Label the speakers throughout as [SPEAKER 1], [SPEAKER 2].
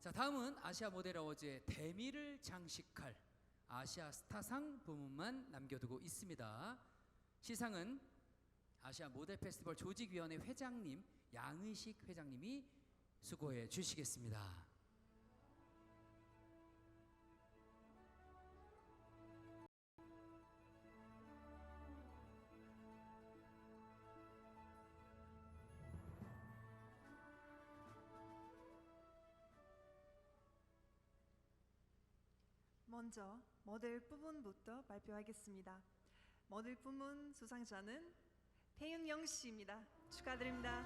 [SPEAKER 1] 자, 다음은 아시아 모델 어워즈의 대미를 장식할 아시아 스타상 부문만 남겨두고 있습니다. 시상은 아시아 모델 페스티벌 조직위원회 회장님 양의식 회장님이 수고해 주시겠습니다.
[SPEAKER 2] 먼저 모델 부문부터 발표하겠습니다. 모델 부문 수상자는 배윤영 씨입니다. 축하드립니다.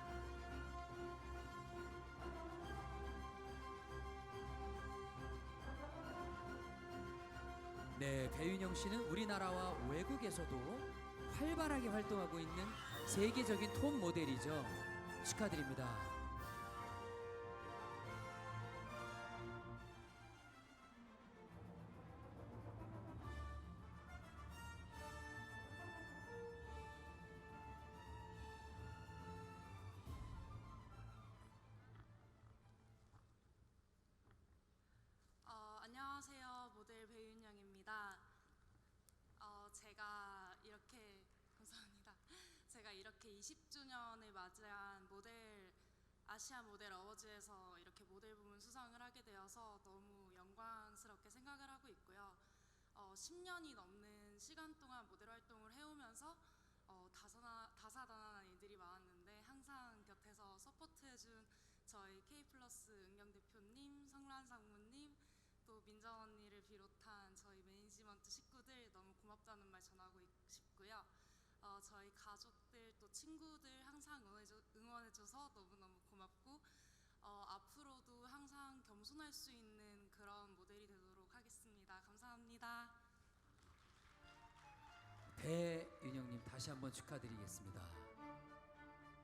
[SPEAKER 1] 네, 배윤영 씨는 우리나라와 외국에서도 활발하게 활동하고 있는 세계적인 톱 모델이죠. 축하드립니다.
[SPEAKER 3] 20주년을 맞이한 모델 아시아 모델 어워즈에서 이렇게 모델 부문 수상을 하게 되어서 너무 영광스럽게 생각을 하고 있고요. 어, 10년이 넘는 시간 동안 모델 활동을 해오면서 어, 다사나, 다사다난한 일들이 많았는데 항상 곁에서 서포트해준 저희 K 플러스 은경 대표님, 성란 상무님, 또 민정 언니를 비롯한 저희 매니지먼트 식구들 너무 고맙다는 말 전하고 싶고요. 어, 저희 가족들 또 친구들 항상 응원해줘, 응원해줘서 너무너무 고맙고 어, 앞으로도 항상 겸손할 수 있는 그런 모델이 되도록 하겠습니다. 감사합니다.
[SPEAKER 1] 배윤영님 다시 한번 축하드리겠습니다.